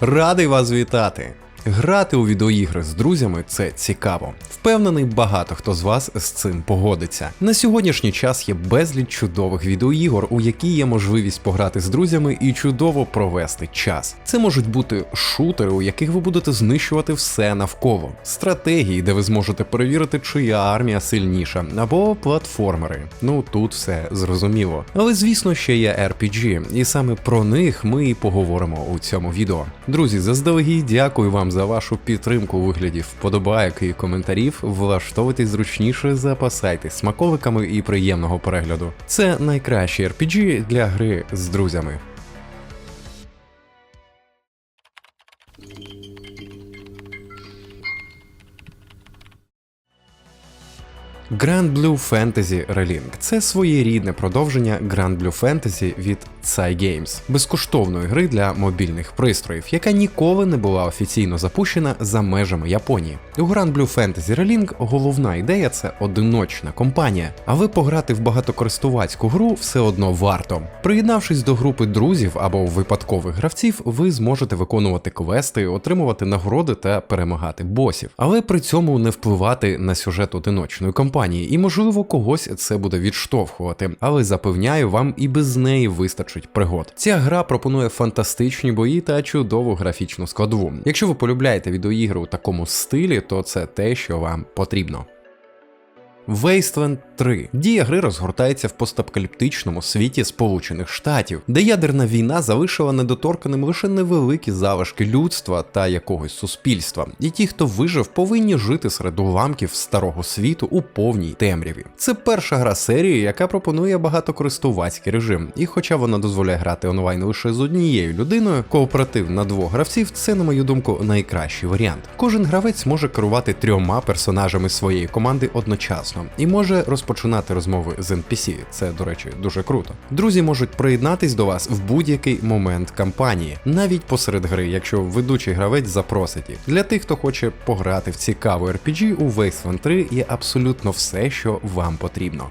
Радий вас вітати! Грати у відеоігри з друзями це цікаво. Впевнений, багато хто з вас з цим погодиться. На сьогоднішній час є безліч чудових відеоігор, у які є можливість пограти з друзями і чудово провести час. Це можуть бути шутери, у яких ви будете знищувати все навколо, стратегії, де ви зможете перевірити, чия армія сильніша, або платформери. Ну тут все зрозуміло. Але звісно, ще є RPG, і саме про них ми і поговоримо у цьому відео. Друзі, заздалегідь дякую вам за вашу підтримку у вигляді вподобайок і коментарів. Влаштовуйтесь зручніше, запасайтесь смаковиками і приємного перегляду. Це найкращі RPG для гри з друзями. Grand Blue Fantasy Relink – це своєрідне продовження Grand Blue Fantasy від Cygames, безкоштовної гри для мобільних пристроїв, яка ніколи не була офіційно запущена за межами Японії. У Grand Blue Fantasy Relink головна ідея це одиночна компанія, але пограти в багатокористувацьку гру все одно варто. Приєднавшись до групи друзів або випадкових гравців, ви зможете виконувати квести, отримувати нагороди та перемагати босів, але при цьому не впливати на сюжет одиночної компанії, і можливо когось це буде відштовхувати, але запевняю, вам і без неї вистачить пригод. Ця гра пропонує фантастичні бої та чудову графічну складову. Якщо ви полюбляєте відеоігри у такому стилі, то це те, що вам потрібно. Wasteland 3. Дія гри розгортається в постапокаліптичному світі Сполучених Штатів, де ядерна війна залишила недоторканим лише невеликі залишки людства та якогось суспільства, і ті, хто вижив, повинні жити серед уламків старого світу у повній темряві. Це перша гра серії, яка пропонує багатокористувацький режим, і хоча вона дозволяє грати онлайн лише з однією людиною, кооператив на двох гравців це, на мою думку, найкращий варіант. Кожен гравець може керувати трьома персонажами своєї команди одночасно і може розпочинати розмови з NPC. Це, до речі, дуже круто. Друзі можуть приєднатись до вас в будь-який момент кампанії, навіть посеред гри, якщо ведучий гравець запросить їх. Для тих, хто хоче пограти в цікаву RPG, у Wasteland 3 є абсолютно все, що вам потрібно.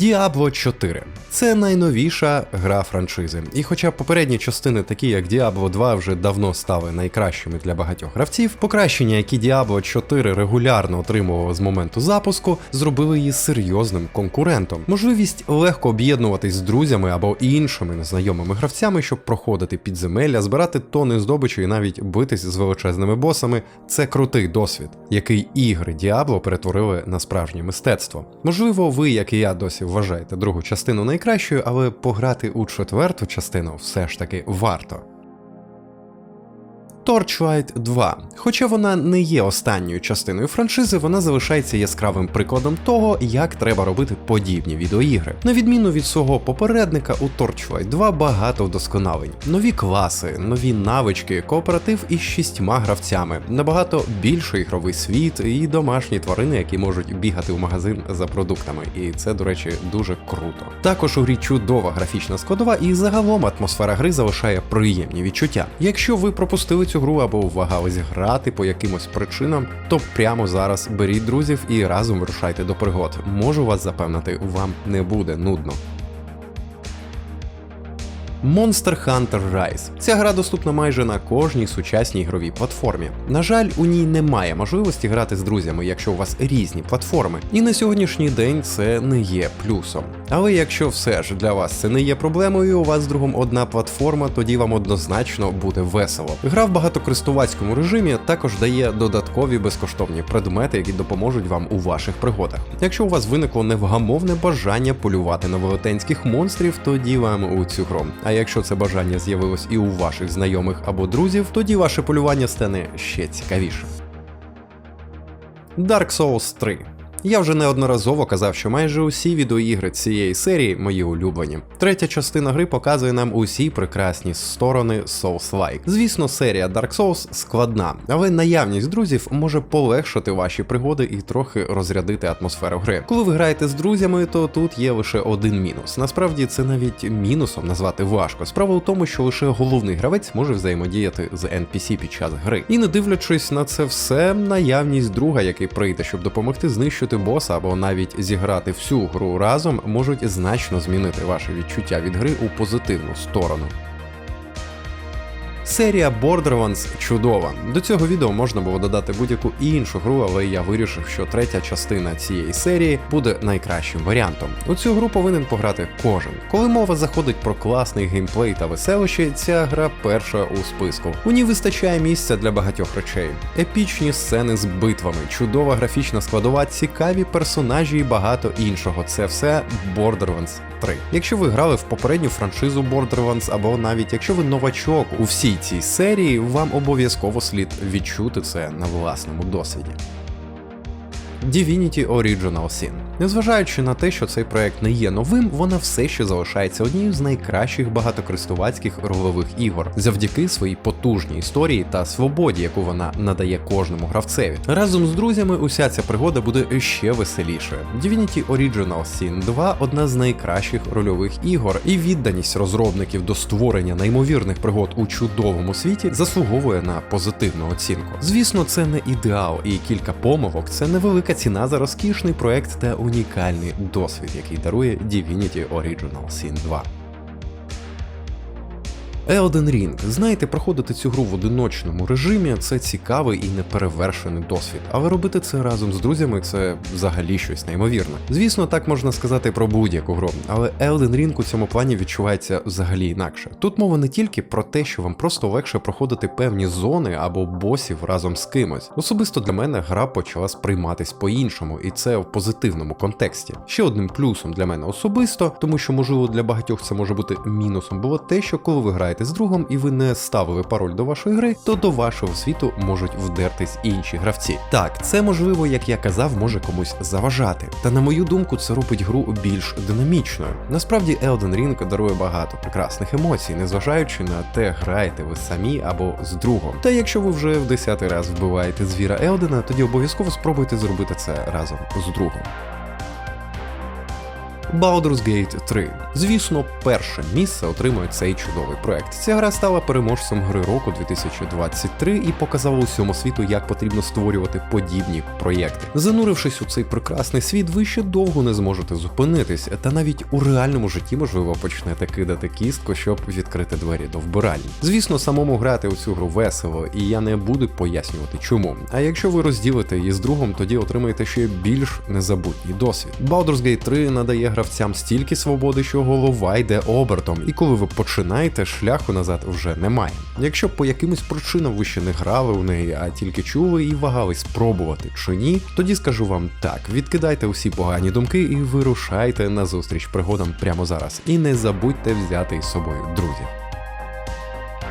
Diablo 4 це найновіша гра франшизи. І хоча попередні частини, такі як Diablo 2, вже давно стали найкращими для багатьох гравців, покращення, які Diablo 4 регулярно отримували з моменту запуску, зробили її серйозним конкурентом. Можливість легко об'єднуватись з друзями або іншими незнайомими гравцями, щоб проходити підземелля, збирати тони здобичу і навіть битись з величезними босами це крутий досвід, який ігри Diablo перетворили на справжнє мистецтво. Можливо, ви, як і я, досі вважаєте другу частину найкращою, але пограти у четверту частину все ж таки варто. Torchlight 2. Хоча вона не є останньою частиною франшизи, вона залишається яскравим прикладом того, як треба робити подібні відеоігри. На відміну від свого попередника, у Torchlight 2 багато вдосконалень, нові класи, нові навички, кооператив із шістьма гравцями, набагато більший ігровий світ і домашні тварини, які можуть бігати в магазин за продуктами. І це, до речі, дуже круто. Також у грі чудова графічна складова, і загалом атмосфера гри залишає приємні відчуття. Якщо ви пропустили цю гру або вагались грати по якимось причинам, то прямо зараз беріть друзів і разом вирушайте до пригод. Можу вас запевнити, вам не буде нудно. Monster Hunter Rise. Ця гра доступна майже на кожній сучасній ігровій платформі. На жаль, у ній немає можливості грати з друзями, якщо у вас різні платформи. І на сьогоднішній день це не є плюсом. Але якщо все ж для вас це не є проблемою, і у вас з другом одна платформа, тоді вам однозначно буде весело. Гра в багатокористувацькому режимі також дає додаткові безкоштовні предмети, які допоможуть вам у ваших пригодах. Якщо у вас виникло невгамовне бажання полювати на велетенських монстрів, тоді вам у цю гру. А якщо це бажання з'явилось і у ваших знайомих або друзів, тоді ваше полювання стане ще цікавіше. Dark Souls 3 я вже неодноразово казав, що майже усі відеоігри цієї серії мої улюблені. Третя частина гри показує нам усі прекрасні сторони Souls-like. Звісно, серія Dark Souls складна, але наявність друзів може полегшити ваші пригоди і трохи розрядити атмосферу гри. Коли ви граєте з друзями, то тут є лише один мінус. Насправді це навіть мінусом назвати важко. Справа у тому, що лише головний гравець може взаємодіяти з NPC під час гри. І не дивлячись на це все, наявність друга, який прийде, щоб допомогти знищити боса або навіть зіграти всю гру разом, можуть значно змінити ваше відчуття від гри у позитивну сторону. Серія Borderlands чудова. До цього відео можна було додати будь-яку іншу гру, але я вирішив, що третя частина цієї серії буде найкращим варіантом. У цю гру повинен пограти кожен. Коли мова заходить про класний геймплей та веселощі, ця гра перша у списку. У ній вистачає місця для багатьох речей: епічні сцени з битвами, чудова графічна складова, цікаві персонажі і багато іншого. Це все Borderlands 3. Якщо ви грали в попередню франшизу Borderlands, або навіть якщо ви новачок у всій цій серії, вам обов'язково слід відчути це на власному досвіді. Divinity Original Sin. Незважаючи на те, що цей проект не є новим, вона все ще залишається однією з найкращих багатокористувацьких рольових ігор завдяки своїй потужній історії та свободі, яку вона надає кожному гравцеві. Разом з друзями уся ця пригода буде ще веселішою. Divinity Original Sin 2 одна з найкращих рольових ігор, і відданість розробників до створення неймовірних пригод у чудовому світі заслуговує на позитивну оцінку. Звісно, це не ідеал, і кілька помилок це невелика ціна за розкішний проект та унікальний досвід, який дарує Divinity Original Sin 2. Elden Ring. Знаєте, проходити цю гру в одиночному режимі це цікавий і неперевершений досвід, але робити це разом з друзями це взагалі щось неймовірне. Звісно, так можна сказати про будь-яку гру, але Elden Ring у цьому плані відчувається взагалі інакше. Тут мова не тільки про те, що вам просто легше проходити певні зони або босів разом з кимось. Особисто для мене гра почала сприйматись по-іншому, і це в позитивному контексті. Ще одним плюсом для мене особисто, тому що можливо для багатьох це може бути мінусом, було те, що коли ви граєте з другом і ви не ставили пароль до вашої гри, то до вашого світу можуть вдертись інші гравці. Так, це можливо, як я казав, може комусь заважати. Та на мою думку, це робить гру більш динамічною. Насправді, Elden Ring дарує багато прекрасних емоцій, незважаючи на те, граєте ви самі або з другом. Та якщо ви вже в десятий раз вбиваєте звіра Елдена, тоді обов'язково спробуйте зробити це разом з другом. Baldur's Gate 3. Звісно, перше місце отримує цей чудовий проект. Ця гра стала переможцем гри року 2023 і показала усьому світу, як потрібно створювати подібні проєкти. Занурившись у цей прекрасний світ, ви ще довго не зможете зупинитись, та навіть у реальному житті, можливо, почнете кидати кістку, щоб відкрити двері до вбиральні. Звісно, самому грати у цю гру весело, і я не буду пояснювати, чому. А якщо ви розділите її з другом, тоді отримаєте ще більш незабутній досвід. Baldur's Gate 3 надає гравцям стільки свободи, що голова йде обертом, і коли ви починаєте, шляху назад вже немає. Якщо по якимось причинам ви ще не грали у неї, а тільки чули і вагались спробувати чи ні, тоді скажу вам так: відкидайте усі погані думки і вирушайте на зустріч пригодам прямо зараз. І не забудьте взяти із собою друзів.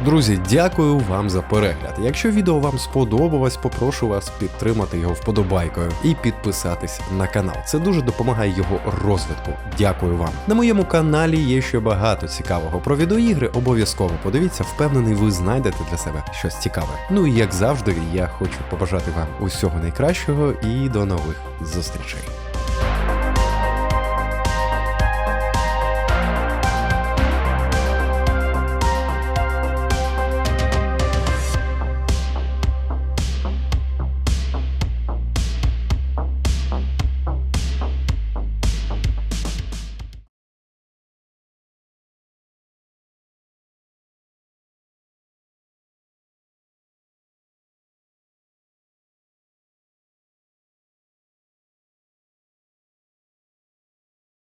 Друзі, дякую вам за перегляд. Якщо відео вам сподобалось, попрошу вас підтримати його вподобайкою і підписатись на канал. Це дуже допомагає його розвитку. Дякую вам. На моєму каналі є ще багато цікавого про відеоігри. Обов'язково подивіться, впевнений, ви знайдете для себе щось цікаве. Ну і як завжди, я хочу побажати вам усього найкращого і до нових зустрічей.